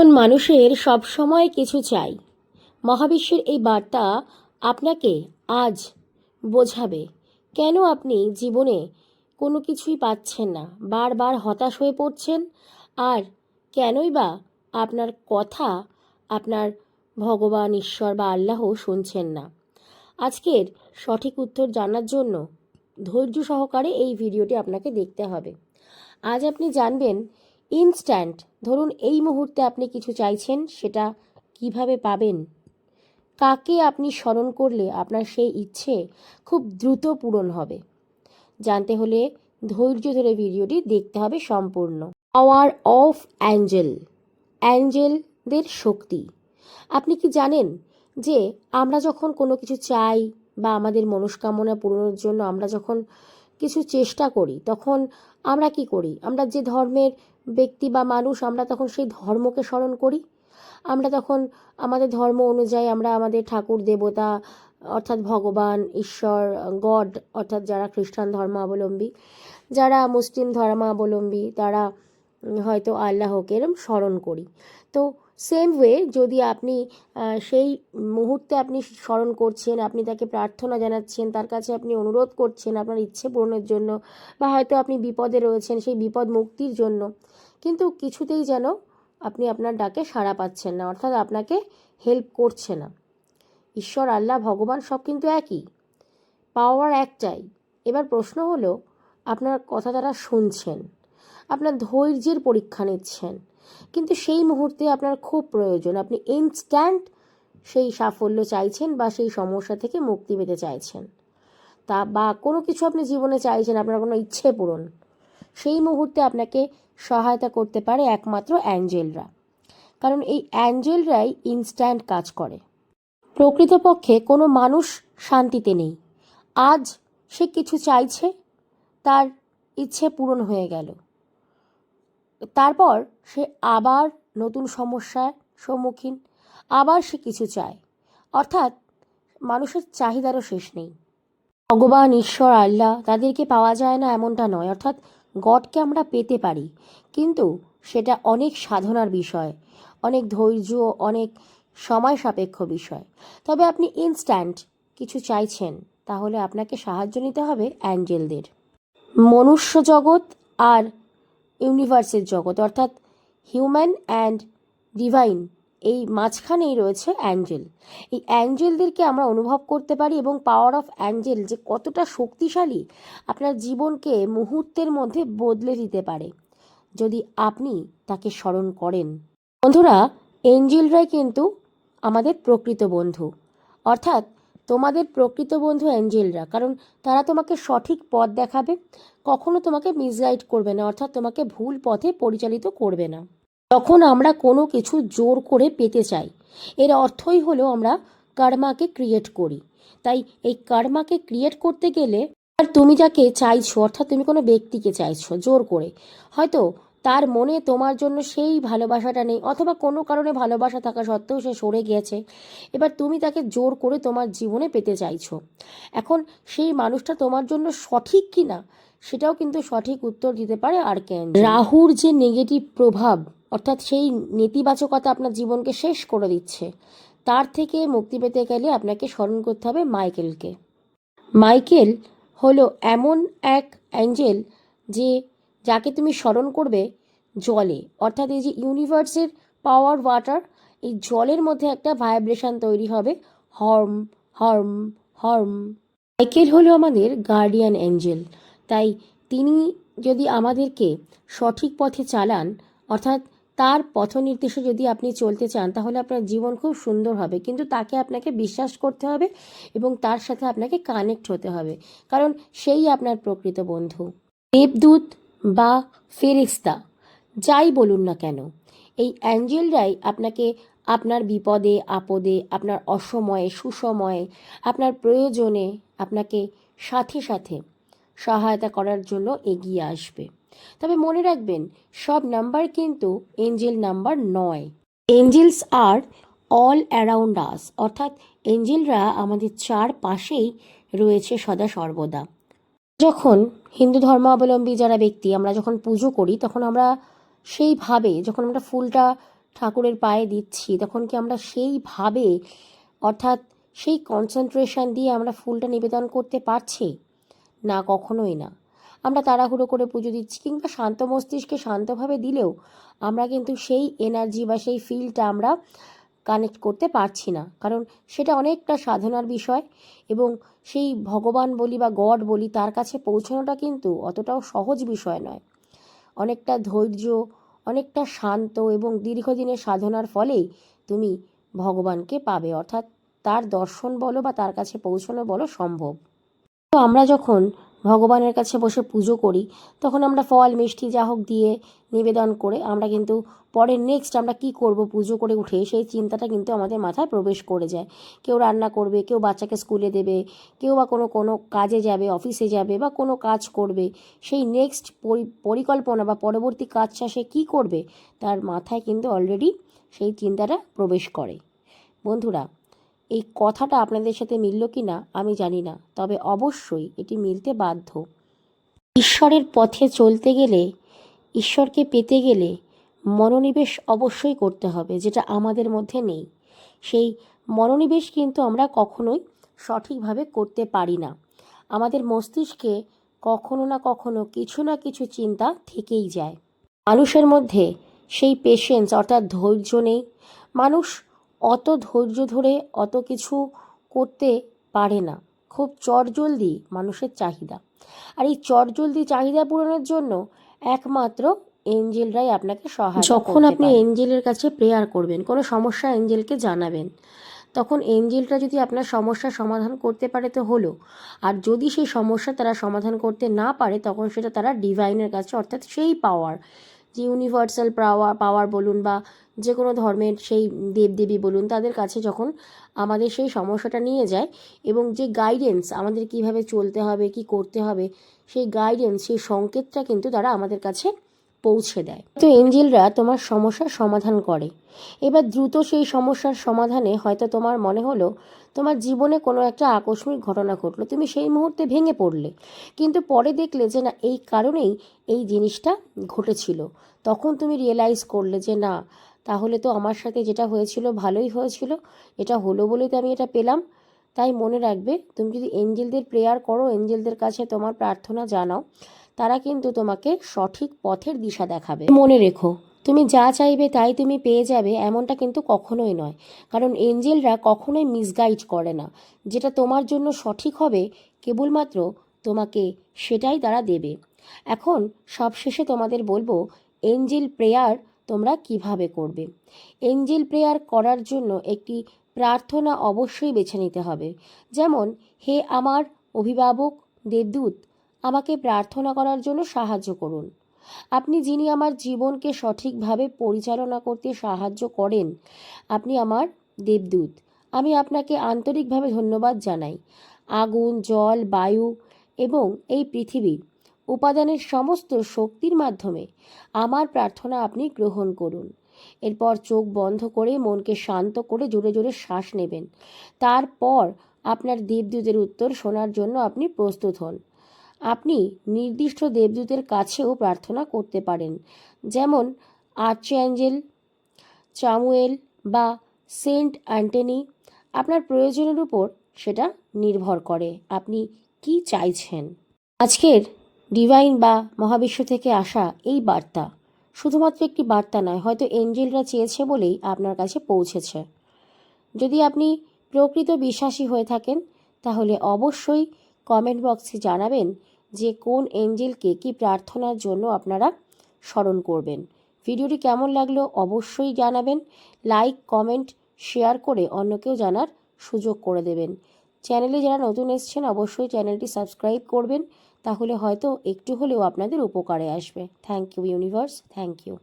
এখন মানুষের সব সময় কিছু চাই। মহাবিশ্বের এই বার্তা আপনাকে আজ বোঝাবে। কেন আপনি জীবনে কোনো কিছুই পাচ্ছেন না? বারবার হতাশ হয়ে পড়ছেন? আর কেনই বা আপনার কথা আপনার ভগবান, ঈশ্বর বা আল্লাহ শুনছেন না? আজকের সঠিক উত্তর জানার জন্য ধৈর্য সহকারে এই ভিডিওটি আপনাকে দেখতে হবে। আজ আপনি জানবেন ইনস্ট্যান্ট। ধরুন, এই মুহূর্তে আপনি কিছু চাইছেন, সেটা কীভাবে পাবেন? কাকে আপনি স্মরণ করলে আপনার সেই ইচ্ছে খুব দ্রুত পূরণ হবে? জানতে হলে ধৈর্য ধরে ভিডিওটি দেখতে হবে সম্পূর্ণ। পাওয়ার অফ অ্যাঞ্জেল অ্যাঞ্জেলদের শক্তি। আপনি কি জানেন যে আমরা যখন কোনো কিছু চাই বা আমাদের মনস্কামনা পূরণের জন্য আমরা যখন কিছু চেষ্টা করি, তখন আমরা কি করি? আমরা যে ধর্মের ব্যক্তি বা মানুষ আমরা তখন সেই ধর্মকে স্মরণ করি। আমরা তখন আমাদের ধর্ম অনুযায়ী আমরা আমাদের ঠাকুর, দেবতা, অর্থাৎ ভগবান, ঈশ্বর, গড, অর্থাৎ যারা খ্রিস্টান ধর্মাবলম্বী, যারা মুসলিম ধর্মাবলম্বী, তারা হয়তো আল্লাহকে এরম স্মরণ করি। তো সেম ওয়ে যদি আপনি সেই মুহূর্তে আপনি স্মরণ করছেন, আপনি তাকে প্রার্থনা জানাচ্ছেন, তার কাছে আপনি অনুরোধ করছেন আপনার ইচ্ছে পূরণের জন্য, বা হয়তো আপনি বিপদে রয়েছেন, সেই বিপদ মুক্তির জন্য কিন্তু কিছুতেই যেন আপনি আপনার ডাকে সাড়া পাচ্ছেন না, অর্থাৎ আপনাকে হেল্প করছে না। ঈশ্বর, আল্লাহ, ভগবান সব কিন্তু একই। পাওয়ার একটাই। এবার প্রশ্ন হলো, আপনার কথা তারা শুনছেন, আপনার ধৈর্যের পরীক্ষা নিচ্ছেন, কিন্তু সেই মুহূর্তে আপনার খুব প্রয়োজন, আপনি ইনস্ট্যান্ট সেই সাফল্য চাইছেন বা সেই সমস্যা থেকে মুক্তি পেতে চাইছেন। তা বা কোনো কিছু আপনি জীবনে চাইছেন, আপনার কোনো ইচ্ছে পূরণ, সেই মুহূর্তে আপনাকে সহায়তা করতে পারে একমাত্র অ্যাঞ্জেলরা। কারণ এই অ্যাঞ্জেলরাই ইনস্ট্যান্ট কাজ করে। প্রকৃতপক্ষে কোনো মানুষ শান্তিতে নেই। আজ সে কিছু চাইছে, তার ইচ্ছে পূরণ হয়ে গেল। তারপর সে আবার নতুন সমস্যার সম্মুখীন, আবার সে কিছু চায়। অর্থাৎ মানুষের চাহিদারও শেষ নেই। ভগবান, ঈশ্বর, আল্লাহ, তাদেরকে পাওয়া যায় না এমনটা নয়। অর্থাৎ গডকে আমরা পেতে পারি। কিন্তু সেটা অনেক সাধনার বিষয়, অনেক ধৈর্য, অনেক সময় সাপেক্ষ বিষয়। তবে আপনি ইনস্ট্যান্ট কিছু চাইছেন, তাহলে আপনাকে সাহায্য নিতে হবে অ্যাঞ্জেলদের। মনুষ্য জগৎ আর ইউনিভার্সের জগৎ, অর্থাৎ হিউম্যান অ্যান্ড ডিভাইন এই মাঝখানেই রয়েছে অ্যাঞ্জেল। এই অ্যাঞ্জেলদেরকে আমরা অনুভব করতে পারি এবং পাওয়ার অফ অ্যাঞ্জেল যে কতটা শক্তিশালী আপনার জীবনকে মুহূর্তের মধ্যে বদলে দিতে পারে। যদি আপনি তাকে স্মরণ করেন। বন্ধুরা এঞ্জেলরাই কিন্তু আমাদের প্রকৃত বন্ধু। অর্থাৎ তোমাদের প্রকৃত বন্ধু অ্যাঞ্জেলরা, কারণ তারা তোমাকে সঠিক পথ দেখাবে, কখনো তোমাকে মিসগাইড করবে না, অর্থাৎ তোমাকে ভুল পথে পরিচালিত করবে না। যখন আমরা কোনো কিছু জোর করে পেতে চাই। এর অর্থই হলো আমরা কর্মাকে ক্রিয়েট করি। তাই এই কর্মাকে ক্রিয়েট করতে গেলে আর তুমি যাকে চাইছো, অর্থাৎ তুমি কোনো ব্যক্তিকে চাইছো জোর করে, হয়তো তার মনে তোমার জন্য সেই ভালোবাসাটা নেই অথবা কোনো কারণে ভালোবাসা থাকা সত্ত্বেও সে সরে গিয়েছে এবার তুমি তাকে জোর করে তোমার জীবনে পেতে চাইছো। এখন সেই মানুষটা তোমার জন্য সঠিক কি না সেটাও কিন্তু সঠিক উত্তর দিতে পারে আর কেন রাহুর যে নেগেটিভ প্রভাব অর্থাৎ সেই নেতিবাচকতা আপনার জীবনকে শেষ করে দিচ্ছে। তার থেকে মুক্তি পেতে গেলে আপনাকে স্মরণ করতে হবে মাইকেলকে। মাইকেল হলো এমন এক অ্যাঞ্জেল যে, যাকে তুমি স্মরণ করবে জলে। অর্থাৎ এই যে ইউনিভার্সের পাওয়ার ওয়াটার, এই জলের মধ্যে একটা ভাইব্রেশন তৈরি হবে। হর্ম হর্ম হর্ম। মাইকেল হলো আমাদের গার্ডিয়ান অ্যাঞ্জেল। তাই তিনি যদি আমাদেরকে সঠিক পথে চালান, অর্থাৎ তার পথ নির্দেশে যদি আপনি চলতে চান, তাহলে আপনার জীবন খুব সুন্দর হবে। কিন্তু তাকে আপনাকে বিশ্বাস করতে হবে এবং তার সাথে আপনাকে কানেক্ট হতে হবে। কারণ সেই আপনার প্রকৃত বন্ধু। দেবদূত বা ফেরিস্তা, যাই বলুন না কেন, এই অ্যাঞ্জেলরাই আপনাকে আপনার বিপদে, আপদে, আপনার অসময়ে, সুসময়ে, আপনার প্রয়োজনে আপনাকে সাথে সাথে সহায়তা করার জন্য এগিয়ে আসবে। তবে মনে রাখবেন, সব নাম্বার কিন্তু এঞ্জেল নাম্বার নয়। Angels are all around us, অর্থাৎ এঞ্জেলরা আমাদের চার পাশেই রয়েছে সদা সর্বদা। যখন হিন্দু ধর্মাবলম্বী যারা ব্যক্তি, আমরা যখন পুজো করি, তখন আমরা সেইভাবে, যখন আমরা ফুলটা ঠাকুরের পায়ে দিচ্ছি, তখন কি আমরা সেইভাবে, অর্থাৎ সেই কনসেন্ট্রেশন দিয়ে আমরা ফুলটা নিবেদন করতে পারছি? না, কখনোই না। আমরা তাড়াহুড়ো করে পুজো দিচ্ছি কিংবা শান্ত মস্তিষ্কে শান্তভাবে দিলেও আমরা কিন্তু সেই এনার্জি বা সেই ফিলটা আমরা কানেক্ট করতে পারছি না। কারণ সেটা অনেকটা সাধনার বিষয় এবং সেই ভগবান বলি বা গড বলি তার কাছে পৌঁছানোটা কিন্তু অতটাও সহজ বিষয় নয়। অনেকটা ধৈর্য, অনেকটা শান্ত এবং দীর্ঘদিনের সাধনার ফলেই তুমি ভগবানকে পাবে, অর্থাৎ তার দর্শন বলো বা তার কাছে পৌঁছানো বলো সম্ভব। তো আমরা যখন ভগবানের কাছে বসে পুজো করি, তখন আমরা ফল, মিষ্টি যা হোক দিয়ে নিবেদন করে আমরা কিন্তু পরে নেক্সট আমরা কি করব পুজো করে উঠে সেই চিন্তাটা কিন্তু আমাদের মাথায় প্রবেশ করে যায়। কেউ রান্না করবে, কেউ বাচ্চাকে স্কুলে দেবে, কেউ বা কোনো কোনো কাজে যাবে অফিসে যাবে বা কোনো কাজ করবে, সেই নেক্সট পরিকল্পনা বা পরবর্তী কাজটা সে কী করবে, তার মাথায় কিন্তু অলরেডি সেই চিন্তাটা প্রবেশ করে। বন্ধুরা এই কথাটা আপনাদের সাথে মিলল কি না, আমি জানি না। তবে অবশ্যই এটি মিলতে বাধ্য। ঈশ্বরের পথে চলতে গেলে, ঈশ্বরকে পেতে গেলে মনোনিবেশ অবশ্যই করতে হবে, যেটা আমাদের মধ্যে নেই। সেই মনোনিবেশ কিন্তু আমরা কখনোই সঠিকভাবে করতে পারি না। আমাদের মস্তিষ্কে কখনো না কখনো কিছু না কিছু চিন্তা থেকেই যায়। মানুষের মধ্যে সেই পেশেন্স অর্থাৎ ধৈর্য নেই। মানুষ অত ধৈর্য ধরে অত কিছু করতে পারে না। খুব চটজলদি মানুষের চাহিদা। আর এই চটজলদি চাহিদা পূরণের জন্য একমাত্র এঞ্জেলরাই আপনাকে সহায় যখন আপনি এঞ্জেলের কাছে প্রেয়ার করবেন কোনো সমস্যা এঞ্জেলকে জানাবেন তখন এঞ্জেলটা যদি আপনার সমস্যার সমাধান করতে পারে তো হলো। আর যদি সেই সমস্যা তারা সমাধান করতে না পারে তখন সেটা তারা ডিভাইনের কাছে অর্থাৎ সেই পাওয়ার যে ইউনিভার্সাল পাওয়ার পাওয়ার বলুন বা যে কোনো ধর্মের সেই দেবদেবী বলুন, তাদের কাছে যখন আমাদের সেই সমস্যাটা নিয়ে যায় এবং যে গাইডেন্স আমাদের কীভাবে চলতে হবে, কি করতে হবে, সেই গাইডেন্স সেই সংকেতটা কিন্তু তারা আমাদের কাছে পৌঁছে দেয়। তো এঞ্জেলরা তোমার সমস্যার সমাধান করে। এবার দ্রুত সেই সমস্যার সমাধানে হয়তো তোমার মনে হলো, তোমার জীবনে কোনো একটা আকস্মিক ঘটনা ঘটলো, তুমি সেই মুহূর্তে ভেঙে পড়লে। কিন্তু পরে দেখলে যে না, এই কারণেই এই জিনিসটা ঘটেছিল। তখন তুমি রিয়েলাইজ করলে যে না, তাহলে তো আমার সাথে যেটা হয়েছিল ভালোই হয়েছিল, এটা হলো বলেই তো আমি এটা পেলাম। তাই মনে রাখবে, তুমি যদি এঞ্জেলদের প্রেয়ার করো, এঞ্জেলদের কাছে তোমার প্রার্থনা জানাও তারা কিন্তু তোমাকে সঠিক পথের দিশা দেখাবে। মনে রেখো, তুমি যা চাইবে তাই তুমি পেয়ে যাবে এমনটা কিন্তু কখনোই নয়। কারণ এঞ্জেলরা কখনোই মিসগাইড করে না। যেটা তোমার জন্য সঠিক হবে, কেবলমাত্র তোমাকে সেটাই তারা দেবে। এখন সবশেষে তোমাদের বলব, এঞ্জেল প্রেয়ার তোমরা কীভাবে করবে? এঞ্জেল প্রেয়ার করার জন্য একটি প্রার্থনা অবশ্যই বেছে নিতে হবে। যেমন, হে আমার অভিভাবক দেবদূত আমাকে প্রার্থনা করার জন্য সাহায্য করুন। আপনি যিনি আমার জীবনকে সঠিকভাবে পরিচালনা করতে সাহায্য করেন, আপনি আমার দেবদূত। আমি আপনাকে আন্তরিকভাবে ধন্যবাদ জানাই। আগুন, জল, বায়ু এবং এই পৃথিবীর উপাদানের সমস্ত শক্তির মাধ্যমে আমার প্রার্থনা আপনি গ্রহণ করুন। এরপর চোখ বন্ধ করে মনকে শান্ত করে জোরে জোরে শ্বাস নেবেন। তারপর আপনার দেবদূতের উত্তর শোনার জন্য আপনি প্রস্তুত হন। আপনি নির্দিষ্ট দেবদূতের কাছেও প্রার্থনা করতে পারেন। যেমন আর্চঅ্যাঞ্জেল চামুয়েল বা সেন্ট অ্যান্টনি আপনার প্রয়োজনের উপর সেটা নির্ভর করে। আপনি কি চাইছেন? আজকের ডিভাইন বা মহাবিশ্ব থেকে আসা এই বার্তা শুধুমাত্র একটি বার্তা নয়, হয়তো এঞ্জেলরা চেয়েছে বলেই আপনার কাছে পৌঁছেছে। যদি আপনি প্রকৃত বিশ্বাসী হয়ে থাকেন, তাহলে অবশ্যই কমেন্ট বক্সে জানাবেন যে কোন এঞ্জেলকে কি প্রার্থনার জন্য আপনারা স্মরণ করবেন। ভিডিওটি কেমন লাগল অবশ্যই জানাবেন। লাইক, কমেন্ট, শেয়ার করে অন্যকেও জানার সুযোগ করে দেবেন। চ্যানেলে যারা নতুন এসছেন অবশ্যই চ্যানেলটি সাবস্ক্রাইব করবেন, তাহলে হয়তো একটু হলেও আপনাদের উপকারে আসবে। Thank you universe, thank you.